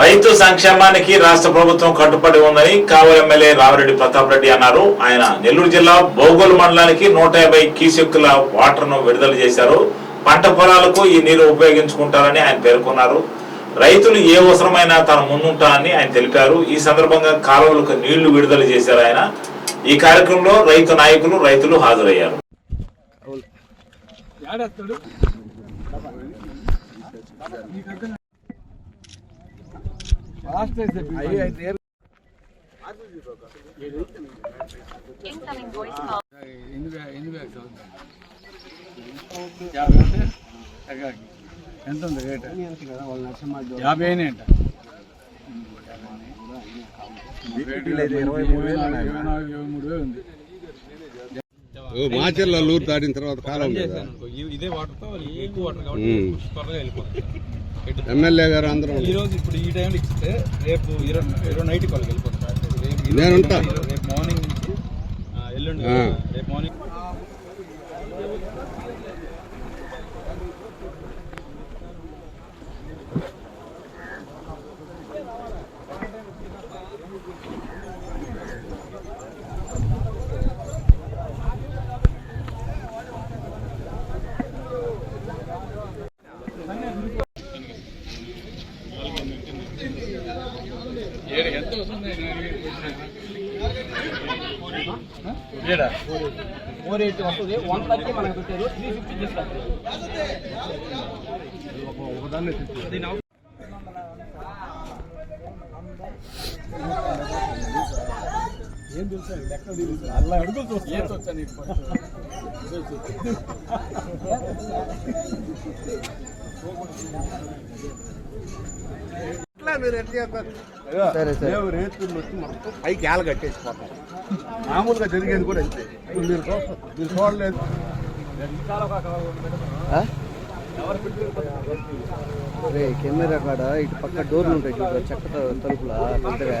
రైతు సంక్షేమానికి రాష్ట్ర ప్రభుత్వం కట్టుబడి ఉందని కావలి ఎమ్మెల్యే రామిరెడ్డి ప్రతాప్ రెడ్డి అన్నారు. ఆయన నెల్లూరు జిల్లా బోగోలు మండలానికి నూట యాభై కీసెక్కుల వాటర్ను విడుదల చేశారు. పంట పొలాలకు ఈ నీరు ఉపయోగించుకుంటారని ఆయన పేర్కొన్నారు. రైతులు ఏ అవసరమైనా తాను ముందుంటానని ఆయన తెలిపారు. ఈ సందర్భంగా కాలువలకు నీళ్ళు విడుదల చేశారు ఆయన. ఈ కార్యక్రమంలో రైతు నాయకులు రైతులు హాజరయ్యారు. ఎంత ఉంది రేట్ యాభై వేలు ఉంది మాచర్ల లూరు దాటిన తర్వాత కాలం ఇదే వాటర్తో ఎక్కువ వాటర్ కాబట్టి. త్వరగా వెళ్ళిపోతుంది ఎమ్మెల్యే గారు అందరం ఈ రోజు ఇప్పుడు ఈ టైంలో ఇస్తే రేపు ఇరవై ఇరవై నైట్ వాళ్ళకి రోజు నేను ఉంటా. రేపు మార్నింగ్ నుంచి ఆ, ఎల్లుండి. రేపు మార్నింగ్ ఫోర్ ఎయిట్ వస్తుంది. వన్ థర్టీ మనకు పెట్టారు. త్రీ ఫిఫ్టీ తీసుకుంటారు అలా అడుగులు ఇప్పుడు సరే సరే. రేతులు వచ్చి మొత్తం పైకి ఏల కట్టేసిపోతాం. మామూలుగా జరిగేది కూడా అంతే. ఇప్పుడు మీరు చూస్తారు మీరు చూడలేదు. ఆ? రే కెమెరా కాడ? ఇటు పక్క డోర్లు ఉంటాయి చూడు చెక్క త- తలుపుల పెద్దగా.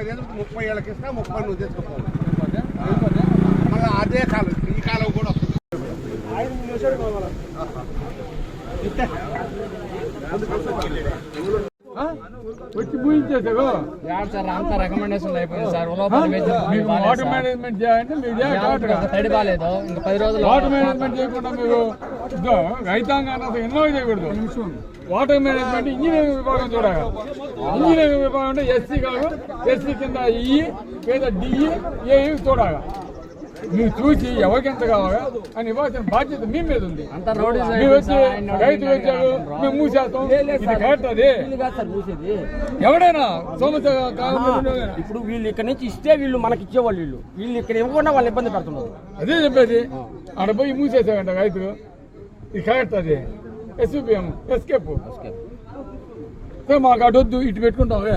ఇరవై ఐదు ముప్పై ఏళ్ళకి ఇస్తా ముప్పై నువ్వు తెచ్చుకోవాలి మళ్ళీ అదే కాలం ఈ కాలం కూడా వస్తుంది వచ్చి పూజించేసావు సార్ అంతా రికమెండేషన్ అయిపోయింది సార్. వాటర్ మేనేజ్మెంట్ చేయాలంటే మీరు చేయాలి కరెక్ట్గా. తడి బాగాలేదు. ఇంకా పది రోజులు వాటర్ మేనేజ్మెంట్ చేయకుండా మీరు రైతాంగాన్ని అసలు ఇన్వాల్వ్ చేయకూడదు. వాటర్ మేనేజ్మెంట్ ఇంజనీరింగ్ విభాగం చూడాలి. ఇంజనీరింగ్ విభాగం అంటే ఎస్సీ కాదు ఎస్సీ కింద ఈ లేదా డిఈ ఏ చూడాలి. మీరు చూసి ఎవరికి ఎంత కావాలా అని ఇవ్వాల్సిన బాధ్యత మీ మీద ఉంది. మీరు వచ్చి రైతు వచ్చారు మేము మూసేస్తాం. ఇది కరెక్ట్ అది? ఎవడైనా ఉండేవాడు. ఇప్పుడు వీళ్ళు ఇక్కడ నుంచి ఇస్తే వీళ్ళు మనకి ఇచ్చేవాళ్ళు వీళ్ళు. వీళ్ళు ఇక్కడ ఇవ్వకుండా వాళ్ళు ఇబ్బంది పెడుతున్నారు. అదే చెప్పేది. ఆడ పోయి మూసేసాడంట రైతు. ఇది కరెక్ట్ అది. ఎస్యూపీఎం ఎస్కేప్ మాకు అటు వద్దు ఇటు పెట్టుకుంటావే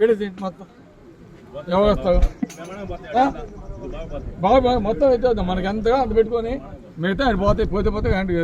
పెడేసి మొత్తం. ఎవరు వస్తారు? బాగా బాగా మొత్తం అయితే మనకి ఎంతగా అంత పెట్టుకొని మిగతా పోతే పోతే పోతే కానీ